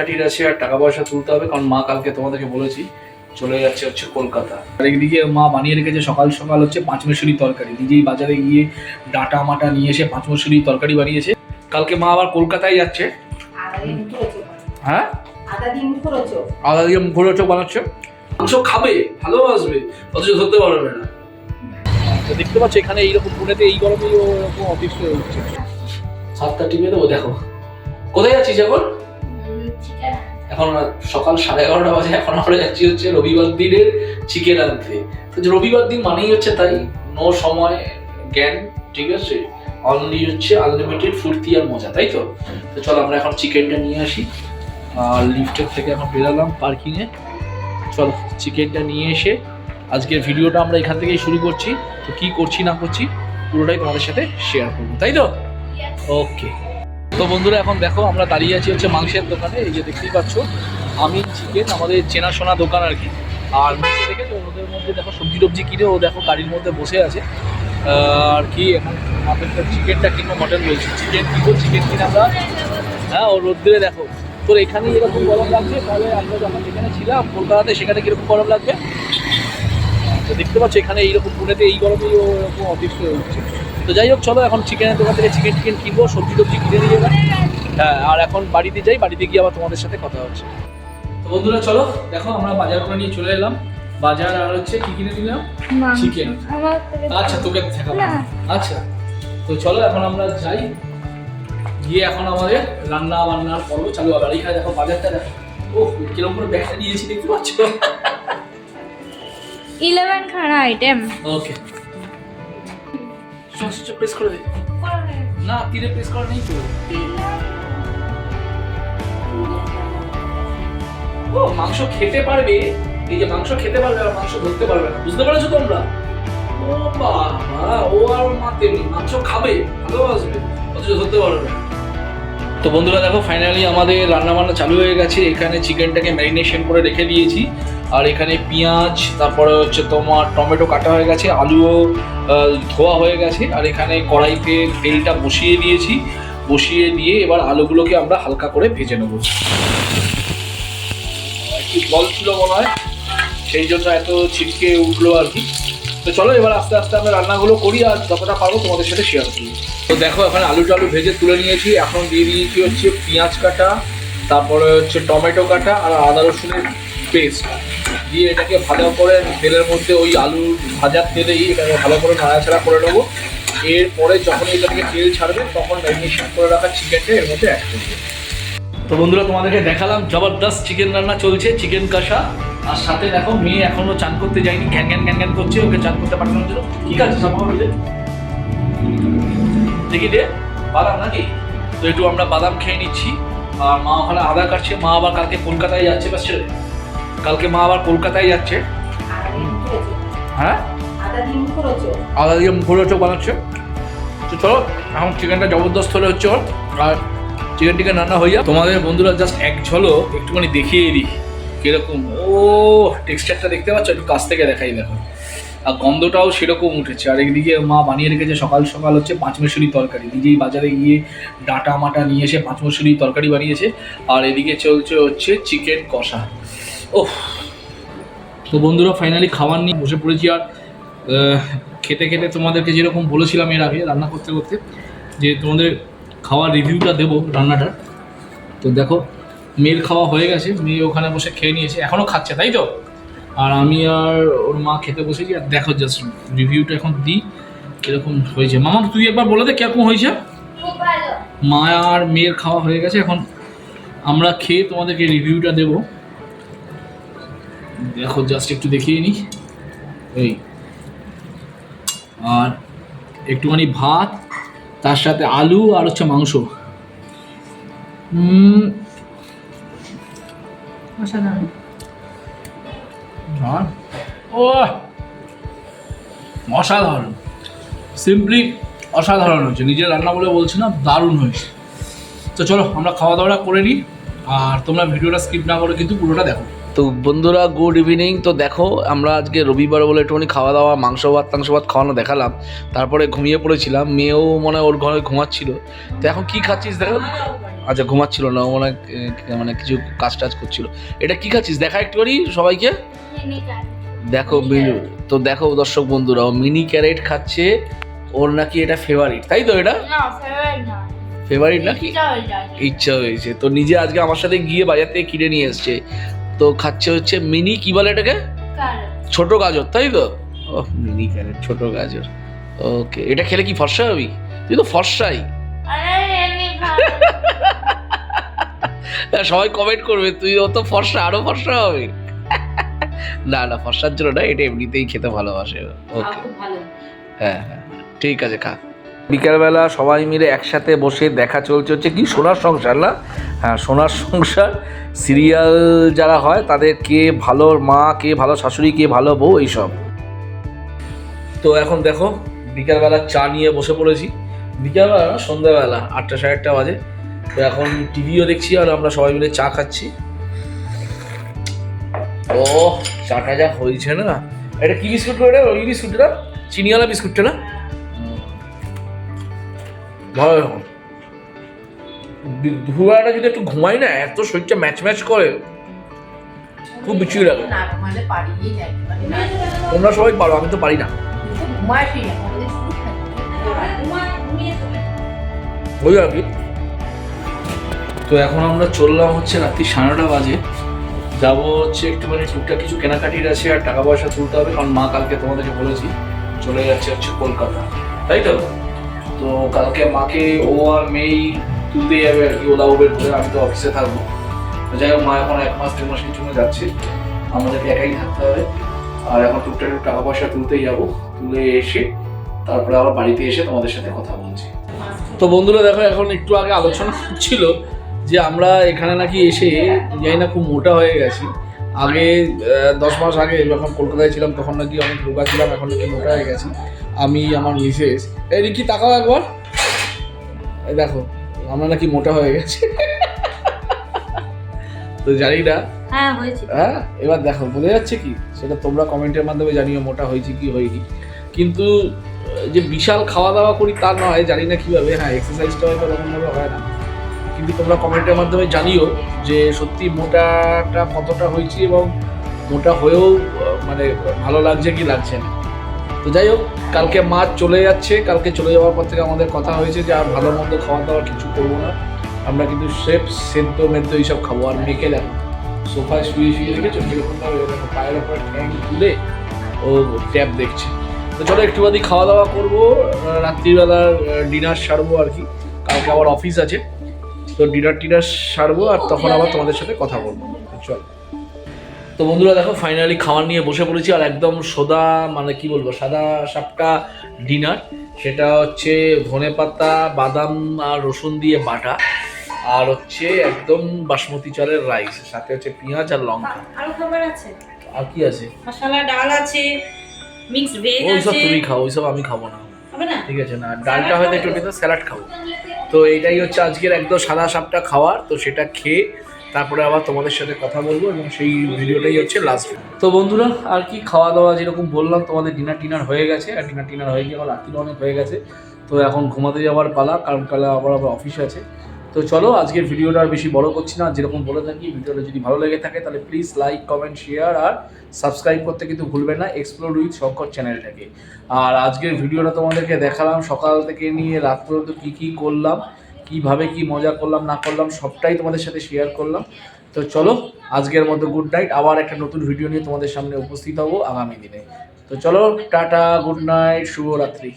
পার্টির আছে আর টাকা পয়সা তুলতে হবে কারণ মা কালকে তোমাদেরকে বলেছি চলে যাচ্ছে হচ্ছে কলকাতা। আর একদিকে মা বানিয়ে রেখেছে সকাল সকাল হচ্ছে পাঁচ পাঁচমেশুরি তরকারি। নিজেই বাজারে গিয়ে ডাটা মাটা নিয়ে এসে পাঁচ পাঁচমেশুরি তরকারি বানিয়েছে। কালকে মা আবার কলকাতায় যাচ্ছে। হ্যাঁ? আদা দিয়ে মুখরো চোখ বানাচ্ছে। মাংস খাবে ভালোবাসবে অথচ ধরতে পারবে না। তো দেখতে পাচ্ছ এখানে এইরকম পুনেতে এই গরমে এরকম অফিস হয়ে উঠছে সাতটা টিপে দেবো দেখো। কোথায় যাচ্ছিস এখন? এখন সকাল সাড়ে এগারোটা বাজে এখন আমরা যাচ্ছি হচ্ছে রবিবার দিনের চিকেন আনতে তো রবিবার দিন মানেই হচ্ছে তাই। নো সময় জ্ঞান ঠিক আছে? অনলি হচ্ছে আনলিমিটেড ফুর্তি আর মজা তাই তো? তো চলো আমরা এখন চিকেনটা নিয়ে আসি। আর লিফটের থেকে এখন বেরালাম পার্কিংয়ে চলো চিকেনটা নিয়ে এসে আজকের ভিডিওটা আমরা এখান থেকেই শুরু করছি। তো কি করছি না করছি পুরোটাই তোমাদের সাথে শেয়ার করব তাই তো? ওকে তো বন্ধুরা, এখন দেখো আমরা দাঁড়িয়ে আছি হচ্ছে মাংসের দোকানে, এই যে দেখতেই পাচ্ছ, আমি চিকেন আমাদের চেনাশোনা দোকান আর কি। আর মেয়েকে দেখে তো ওদের মধ্যে দেখো সবজি টবজি কিনে, ও দেখো গাড়ির মধ্যে বসে আছে। আর কি, এখন আমাদের চিকেনটা কিনবো মটন বলছি। চিকেন কিনবো চিকেন কিনে আমরা হ্যাঁ ও রোদ্দুরে দেখো। তোর এখানে এরকম গরম লাগছে, তাহলে আমরা যখন যেখানে ছিলাম, কলকাতাতে সেখানে কীরকম গরম লাগবে? তো দেখতে পাচ্ছ, এখানে এইরকম পুনেতে এই গরমেই ও এরকম হয়ে উঠছে। তো যাই হোক চলো এখন চিকেনের দোকান থেকে চিকেন টিকেন কিনবো সবজি টবজি কিনে নিয়ে যাবে। হ্যাঁ আর এখন বাড়িতে যাই বাড়িতে গিয়ে আবার তোমাদের সাথে কথা হচ্ছে। তো বন্ধুরা চলো দেখো আমরা বাজার করে নিয়ে চলে এলাম। বাজার আর হচ্ছে কি কিনে নিলাম চিকেন আচ্ছা তোকে দেখাবো। আচ্ছা তো চলো এখন আমরা যাই। গিয়ে এখন আমাদের রান্না বান্নার পর্ব চালু হবে। আর এখানে দেখো বাজারটা দেখো। ও কীরকম করে ব্যাগটা নিয়েছি দেখতে পাচ্ছ? ইলেভেন খানা আইটেম ওকে প্রেস করে দে। না, তীরে প্রেস করা নেই তো। ও, মাংস খেতে পারবে। এই যে মাংস খেতে পারবে আর মাংস ধরতে পারবে না। বুঝতে পারছ তোমরা? ও বাবা, ও আর মা তেমনি। মাংস খাবে, ভালোবাসবে, অথচ ধরতে পারবে তো বন্ধুরা দেখো ফাইনালি আমাদের রান্না বান্না চালু হয়ে গেছে। এখানে চিকেনটাকে ম্যারিনেশন করে রেখে দিয়েছি। আর এখানে পেঁয়াজ, তারপরে হচ্ছে তোমার টমেটো কাটা হয়ে গেছে, আলুও ধোয়া হয়ে গেছে, আর এখানে কড়াইতে তেলটা বসিয়ে দিয়েছি। বসিয়ে দিয়ে এবার আলুগুলোকে আমরা হালকা করে ভেজে নেব। একটু জল ছিল মনে হয়, সেই জন্য এত ছিটকে উঠল আর কি। তো চলো এবার আস্তে আস্তে আমরা রান্নাগুলো করি আর যতটা পারব তোমাদের সাথে শেয়ার করি। তো দেখো, এখন আলু টালু ভেজে তুলে নিয়েছি। এখন দিয়ে দিয়েছি হচ্ছে পেঁয়াজ কাটা, তারপরে হচ্ছে টমেটো কাটা আর আদা রসুনের পেস্ট দিয়ে এটাকে ভালো করে তেলের মধ্যে ওই আলু ভাজার তেলেই এটাকে ভালো করে নাড়াচাড়া করে নেব। এরপরে যখন এটাকে তেল ছাড়বে, তখন ম্যারিনেশন করে রাখা চিকেনটা এর মধ্যে অ্যাড করব। তো বন্ধুরা, তোমাদেরকে দেখালাম জবরদস্ত চিকেন রান্না চলছে চিকেন কষা। আর সাথে দেখো, মেয়ে এখনও চান করতে যায়নি, ঘ্যান ঘ্যান ঘ্যান ঘ্যান করছে, ওকে চান করতে পাঠানোর জন্য। ঠিক আছে, সব হবে দেখি দে, বাদাম নাকি? তো একটু আমরা বাদাম খেয়ে নিচ্ছি। আর মা ওখানে আদা কাটছে, মা আবার কালকে কলকাতায় যাচ্ছে বাস ছেড়ে কালকে মা আবার কলকাতায় যাচ্ছে। হ্যাঁ? আদা দিয়ে মুখরোচক। বানাচ্ছে। তো চলো, এখন চিকেনটা জবরদস্ত হলে হচ্ছে ওর। আর চিকেন টিকেন রান্না হয়ে যাবে তোমাদের বন্ধুরা জাস্ট এক ঝলো একটুখানি দেখিয়ে দিই, কীরকম। ও টেক্সচারটা দেখতে পাচ্ছ? একটু কাছ থেকে দেখাই দেখো। আর গন্ধটাও সেরকম উঠেছে। আর একদিকে মা বানিয়ে রেখেছে সকাল সকাল হচ্ছে পাঁচমেশুরি তরকারি। নিজেই বাজারে গিয়ে ডাটা মাটা নিয়ে এসে পাঁচমেশুরি তরকারি বানিয়েছে। আর এদিকে চলছে হচ্ছে চিকেন কষা। ওহ। তো বন্ধুরা ফাইনালি খাবার নিয়ে বসে পড়েছি আর খেতে খেতে তোমাদেরকে যেরকম বলেছিলাম এর আগে রান্না করতে করতে যে তোমাদের খাওয়ার রিভিউটা দেবো রান্নাটার। তো দেখো মেয়ের খাওয়া হয়ে গেছে মেয়ে ওখানে বসে খেয়ে নিয়েছে এখনও খাচ্ছে তাই তো? আর আমি আর ওর মা খেতে বসেছি আর দেখো জাস্ট রিভিউটা এখন দিই কীরকম হয়েছে। মামা তুই একবার বলে দে কীরকম হয়েছে? মা আর মেয়ের খাওয়া হয়ে গেছে এখন আমরা খেয়ে তোমাদেরকে রিভিউটা দেব। দেখো জাস্ট একটু দেখিয়ে নিই এই। আর একটুখানি ভাত তার সাথে আলু আর হচ্ছে মাংস। ও অসাধারণ। সিম্পলি অসাধারণ। হয়েছে নিজের রান্না বলে বলছি না দারুণ হয়েছে। তো চলো আমরা খাওয়া দাওয়া করে নিই আর তোমরা ভিডিওটা স্কিপ না করে কিন্তু পুরোটা দেখো। তো বন্ধুরা গুড ইভিনিং তো দেখো আমরা আজকে রবিবার বলে একটুখানি খাওয়া দাওয়া মাংস ভাত টাংস ভাত খাওয়ানো দেখালাম। তারপরে ঘুমিয়ে পড়েছিলাম মেয়েও মনে হয় ওর ঘরে ঘুমাচ্ছিল। তো এখন কি খাচ্ছিস দেখো? আচ্ছা ঘুমাচ্ছিল না ও মনে মানে কিছু কাজ টাজ করছিল। এটা কি খাচ্ছিস? দেখা একটু করি সবাইকে দেখো তো দেখো দর্শক বন্ধুরা ও মিনি ক্যারেট খাচ্ছে। ওর নাকি এটা ফেভারিট তাই তো এটা? ফেভারিট নাকি? ইচ্ছা হয়েছে। তো নিজে আজকে আমার সাথে গিয়ে বাজার থেকে কিনে নিয়ে এসছে। তো খাচ্ছে হচ্ছে মিনি কি বলে এটাকে? ছোট গাজর তাই তো? ও মিনি ক্যারেট ছোট গাজর। ওকে এটা খেলে কি ফর্সা হবি? তুই তো ফর্সাই। হ্যাঁ, সবাই কমেন্ট করবে তুই অত ফর্সা আরও ফর্সা হবে। না না ফর্সার জন্য না এটা এমনিতেই খেতে ভালোবাসে ওকে হ্যাঁ হ্যাঁ ঠিক আছে খা। বিকালবেলা সবাই মিলে একসাথে বসে দেখা চলছে হচ্ছে কি সোনার সংসার, না? হ্যাঁ সোনার সংসার সিরিয়াল যারা হয় তাদের কে ভালো মা, কে ভালো শাশুড়ি, কে ভালো বউ, এইসব। তো এখন দেখো, বিকালবেলা চা নিয়ে বসে পড়েছি। বিকালবেলা না, সন্ধ্যাবেলা আটটা সাড়ে আটটা বাজে। তো এখন টিভিও দেখছি আর আমরা সবাই মিলে চা খাচ্ছি। ও, চাটা যা হয়েছে না। এটা কি বিস্কুট করে ওই বিস্কুটটা? চিনিওয়ালা বিস্কুটটা না? এখন দুপুরবেলাটা যদি একটু ঘুমাই না, এত শরীরটা ম্যাচ ম্যাচ করে, খুব বিচুই লাগে। মানে তোমরা সবাই পারো, আমি তো পারি না। ওই আর কি? তো এখন আমরা চললাম হচ্ছে রাত্রি সাড়ে নটা বাজে। যাব হচ্ছে একটুখানি টুকটাক কিছু কেনাকাটির আছে আর টাকা পয়সা তুলতে হবে, কারণ মা কালকে তোমাদেরকে বলেছি, চলে যাচ্ছে হচ্ছে কলকাতা। তাই তো? তো কালকে মাকে, ও আর মেয়েই তুলতে যাবে আর কি ওলা উবের করে আমি তো অফিসে থাকব। যাই হোক, মা এখন এক মাস, দেড় মাসের জন্য যাচ্ছে। আমাদেরকে একাই থাকতে হবে। আর এখন টুকটাক টাকা পয়সা তুলতেই যাব, তুলে এসে তারপরে আবার বাড়িতে এসে তোমাদের সাথে কথা বলছি। তো বন্ধুরা, দেখো, এখন একটু আগে আলোচনা হচ্ছিল যে আমরা এখানে নাকি এসে জানি না খুব মোটা হয়ে গেছি। আগে দশ মাস আগে যখন কলকাতায় ছিলাম, তখন নাকি অনেক রোগা ছিলাম, এখন নাকি মোটা হয়ে গেছি। আমি আমার মিসেস। এই রিকি তাকাও একবার। এই দেখো আমরা নাকি মোটা হয়ে গেছে। তো জানি না হ্যাঁ হ্যাঁ এবার দেখো বোঝা যাচ্ছে কি? সেটা তোমরা কমেন্টের মাধ্যমে জানিও মোটা হয়েছে কি হয়নি। কিন্তু যে বিশাল খাওয়া দাওয়া করি তা নয় জানি না কীভাবে। হ্যাঁ এক্সারসাইজটা হয়তো ওরকমভাবে হয় না। কিন্তু তোমরা কমেন্টের মাধ্যমে জানিও যে সত্যি মোটাটা কতটা হয়েছি এবং মোটা হয়েও মানে ভালো লাগছে কি লাগছে না। তো যাই হোক, কালকে মাছ চলে যাচ্ছে, কালকে চলে যাওয়ার পর থেকে আমাদের কথা হয়েছে যে আর ভালো মন্দ খাওয়া দাওয়া কিছু করব না। আমরা কিন্তু সেফ, সেদ্ধ, মেদ্ধ এইসব খাব, আর মেখে দেখো। সোফায় শুয়ে শুয়ে রেখেছো পায়ের ওপর ঠ্যাং তুলে ও ট্যাব দেখছে। তো চলো, একটু বাদি খাওয়া দাওয়া করব। রাত্রিবেলার ডিনার সারবো আর কি। কালকে আবার অফিস আছে। তো ডিনার টিনার সারবো আর তখন আবার তোমাদের সাথে কথা বলব। চল। তো বন্ধুরা দেখো ফাইনালি খাবার নিয়ে বসে পড়েছি আর একদম সোদা মানে কি বলব সাদা সাপটা ডিনার সেটা হচ্ছে ধনে পাতা বাদাম আর রসুন দিয়ে বাটা। আর হচ্ছে একদম বাসমতি চালের রাইস সাথে হচ্ছে পেঁয়াজ আর লঙ্কা। আরও খাবার আছে? আর কি আছে? মশলা ডাল আছে মিক্স ভেজ ওইসব আছে। তুমি খাও ওইসব আমি খাব না। ঠিক আছে না ডালটা হয়তো একটু স্যালাড খাব। তো এইটাই হচ্ছে আজকের একদম সাদা সাপটা খাওয়ার তো সেটা খেয়ে তারপরে আবার তোমাদের সাথে কথা বলব এবং সেই ভিডিওটাই হচ্ছে লাস্ট তো বন্ধুরা, আর কি খাওয়া দাওয়া যেরকম বললাম, তোমাদের ডিনার টিনার হয়ে গেছে, আর ডিনার টিনার হয়ে গিয়ে আবার রাত্রিটা অনেক হয়ে গেছে। তো এখন ঘুমাতে যাওয়ার পালা, কারণ কালে আবার আবার অফিস আছে। তো চলো, আজকের ভিডিওটা আর বেশি বড় করছি না যেরকম বলে থাকি, ভিডিওটা যদি ভালো লেগে থাকে, তাহলে প্লিজ লাইক কমেন্ট শেয়ার আর সাবস্ক্রাইব করতে কিন্তু ভুলবেন না এক্সপ্লোর উইথ শঙ্কর চ্যানেলটাকে আর আজকের ভিডিওটা তোমাদেরকে দেখালাম সকাল থেকে নিয়ে রাত পর্যন্ত কী কী করলাম। কীভাবে কি মজা করলাম, না করলাম, সবটাই তোমাদের সাথে শেয়ার করলাম। তো চলো, আজকের মতো গুড নাইট আবার একটা নতুন ভিডিও নিয়ে তোমাদের সামনে উপস্থিত হব আগামী দিনে। তো চলো, টাটা গুড নাইট শুভরাত্রি।